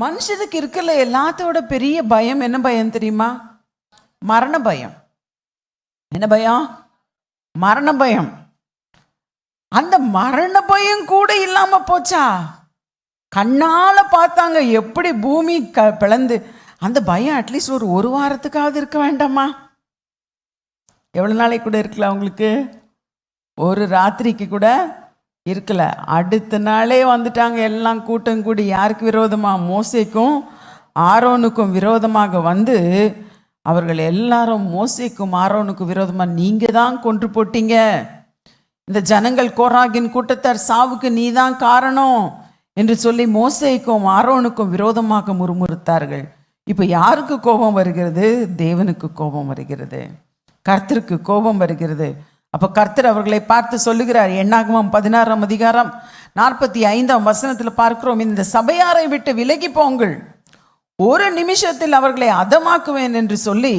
மனுஷனுக்கு இருக்கல எல்லாத்தோட பெரிய பயம் என்ன பயம் தெரியுமா? மரண பயம். என்ன பயம்? மரண பயம். அந்த மரண பயம் கூட இல்லாம போச்சா? கண்ணால பார்த்தாங்க எப்படி பூமி க பிளந்து. அந்த பயம் அட்லீஸ்ட் ஒரு ஒரு வாரத்துக்காவது இருக்க வேண்டாமா? எவ்வளோ நாளைக்கு கூட இருக்கலாம் உங்களுக்கு? ஒரு ராத்திரிக்கு கூட இருக்கல. அடுத்த நாளே வந்துட்டாங்க எல்லாம் கூட்டம் கூடி. யாருக்கு விரோதமாக மோசைக்கும் ஆரோனுக்கும் விரோதமாக வந்து அவர்கள் எல்லாரும் மோசைக்கும் ஆரோனுக்கும் விரோதமாக நீங்கள் தான் கொன்று போட்டீங்க. இந்த ஜனங்கள் கோராகின் கூட்டத்தார் சாவுக்கு நீ தான் காரணம் என்று சொல்லி மோசைக்கும் ஆரோனுக்கும் விரோதமாக முறுமுறுத்தார்கள். இப்போ யாருக்கு கோபம் வருகிறது? தேவனுக்கு கோபம் வருகிறது. கர்த்தருக்கு கோபம் வருகிறது. அப்போ கர்த்தர் அவர்களை பார்த்து சொல்லுகிறார் எண்ணாகமம் பதினாறாம் அதிகாரம் நாற்பத்தி ஐந்தாம் வசனத்தில் பார்க்கிறோம் இந்த சபையாரை விட்டு விலகி போங்கள். ஒரு நிமிஷத்தில் அவர்களை அதமாக்குவேன் என்று சொல்லி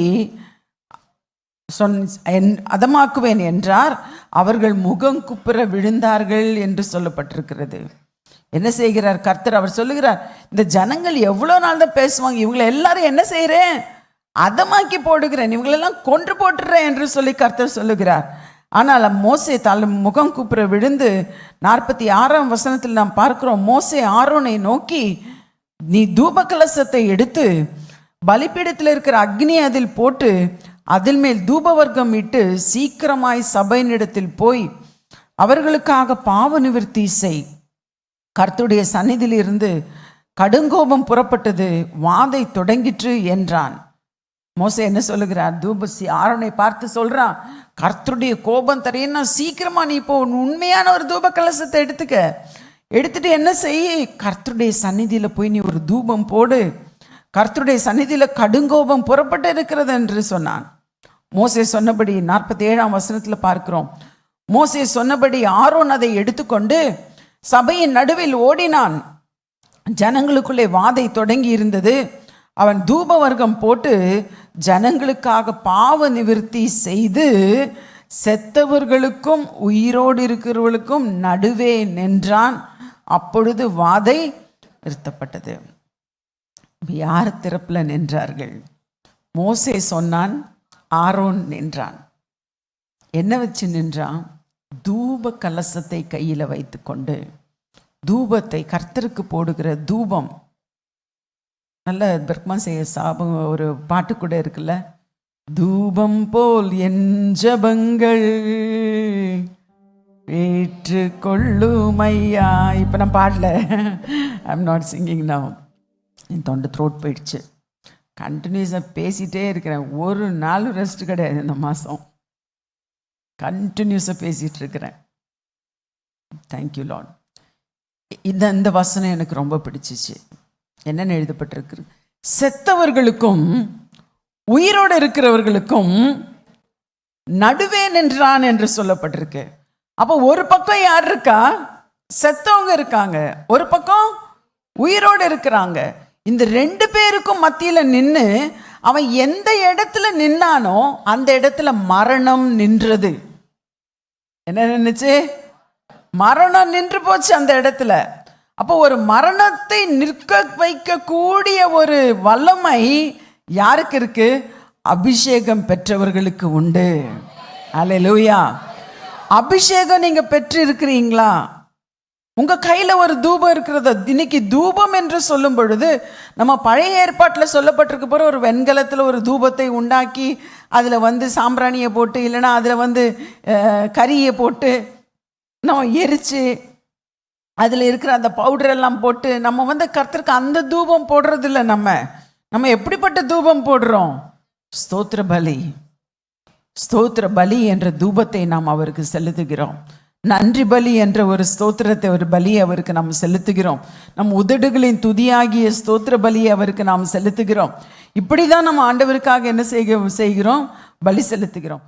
சொன் என்- அதமாக்குவேன் என்றார். அவர்கள் முகம் குப்புற விழுந்தார்கள் என்று சொல்லப்பட்டிருக்கிறது. என்ன செய்கிறார் கர்த்தர்? அவர் சொல்லுகிறார் இந்த ஜனங்கள் எவ்வளோ நாள் தான் பேசுவாங்க இவங்களை எல்லாரும் என்ன செய்கிறேன் அதமாக்கி போடுகிறேன் இவங்களெல்லாம் கொன்று போட்டுறேன் என்று சொல்லி கர்த்தர் சொல்லுகிறார். ஆனால் மோசே தலை முகம் கூப்பிட விழுந்து நாற்பத்தி ஆறாம் வசனத்தில் நாம் பார்க்கிறோம் மோசே ஆரோனை நோக்கி நீ தூப கலசத்தை எடுத்து பலிப்பீடத்தில் இருக்கிற அக்னி அதில் போட்டு அதில் மேல் தூபவர்க்கம் இட்டு சீக்கிரமாய் சபையினிடத்தில் போய் அவர்களுக்காக பாவ நிவர்த்தி செய். கர்த்துடைய சந்நிதியிலிருந்து கடுங்கோபம் புறப்பட்டது வாதை தொடங்கிற்று என்றான். மோசை என்ன சொல்லுகிறார் தூபசி ஆரோனை பார்த்து சொல்கிறான் கர்த்தருடைய கோபம் தரையன்னா சீக்கிரமாக நீ இப்போ உண்மையான ஒரு தூப கலசத்தை எடுத்துக்க. எடுத்துட்டு என்ன செய்? கர்த்தருடைய சந்நிதியில் போய் நீ ஒரு தூபம் போடு. கர்த்தருடைய சந்நிதியில் கடுங்கோபம் புறப்பட்டு இருக்கிறது என்று சொன்னான். மோசே சொன்னபடி நாற்பத்தி ஏழாம் வசனத்தில் பார்க்கிறோம். மோசே சொன்னபடி ஆரோன் அதை எடுத்துக்கொண்டு சபையின் நடுவில் ஓடினான். ஜனங்களுக்குள்ளே வாதை தொடங்கி இருந்தது. அவன் தூப வர்க்கம் போட்டு ஜனங்களுக்காக பாவ நிவர்த்தி செய்து செத்தவர்களுக்கும் உயிரோடு இருக்கிறவர்களுக்கும் நடுவே நின்றான். அப்பொழுது வாதை நிறுத்தப்பட்டது. யார் திறப்பில் நின்றார்கள்? மோசே சொன்னான் ஆரோன் நின்றான். என்ன வச்சு நின்றான்? தூப கலசத்தை கையில் வைத்துக்கொண்டு. தூபத்தை கர்த்தருக்கு போடுகிற தூபம். நல்ல பிரக்மா செய்ய சாபம் ஒரு பாட்டு கூட இருக்குல்ல? தூபம் போல் என் ஜபங்கள் ஏற்று கொள்ளுமையா இப்போ நான் பாடல. ஐம் நாட் சிங்கிங் நவ் என் தொண்டை த்ரோட் போயிடுச்சு. கண்டினியூஸாக பேசிகிட்டே இருக்கிறேன். ஒரு நாள் ரெஸ்ட் கிடையாது இந்த மாதம் கண்டினியூஸாக பேசிகிட்டு இருக்கிறேன். தேங்க்யூ லாட் இந்த இந்த வசனம் எனக்கு ரொம்ப பிடிச்சிச்சு. என்னென்னு எழுதப்பட்டிருக்கு? செத்தவர்களுக்கும் உயிரோடு இருக்கிறவர்களுக்கும் நடுவே நின்றான் என்று சொல்லப்பட்டிருக்கு. அப்போ ஒரு பக்கம் யார் இருக்கா? செத்தவங்க இருக்காங்க. ஒரு பக்கம் உயிரோடு இருக்கிறாங்க. இந்த ரெண்டு பேருக்கும் மத்தியில் நின்று அவன் எந்த இடத்துல நின்னானோ அந்த இடத்துல மரணம் நின்றது. என்ன நின்றுச்சு மரணம் நின்று போச்சு அந்த இடத்துல. அப்போ ஒரு மரணத்தை நிற்க வைக்கக்கூடிய ஒரு வல்லமை யாருக்கு இருக்கு? அபிஷேகம் பெற்றவர்களுக்கு உண்டு. அல்லேலூயா அபிஷேகம் நீங்க பெற்று இருக்கிறீங்களா உங்க கையில ஒரு தூபம் இருக்கிறத இன்னைக்கு தூபம் என்று சொல்லும் பொழுது நம்ம பழைய ஏற்பாட்டில் சொல்லப்பட்டிருக்க போற ஒரு வெண்கலத்தில் ஒரு தூபத்தை உண்டாக்கி அதில் வந்து சாம்பிராணியை போட்டு இல்லைன்னா அதில் வந்து கறியை போட்டு நம்ம எரிச்சு அதில் இருக்கிற அந்த பவுடர் எல்லாம் போட்டு நம்ம வந்து கர்த்தருக்கு அந்த தூபம் போடுறது இல்லை நம்ம. நம்ம எப்படிப்பட்ட தூபம் போடுறோம்? ஸ்தோத்திர பலி. ஸ்தோத்திர பலி என்ற தூபத்தை நாம் அவருக்கு செலுத்துகிறோம். நன்றி பலி என்ற ஒரு ஸ்தோத்திரத்தை ஒரு பலியை அவருக்கு நாம் செலுத்துகிறோம். நம் உதடுகளின் துதியாகிய ஸ்தோத்திர பலியை அவருக்கு நாம் செலுத்துகிறோம். இப்படி தான் நம்ம ஆண்டவருக்காக என்ன செய்க செய்கிறோம்? பலி செலுத்துகிறோம்.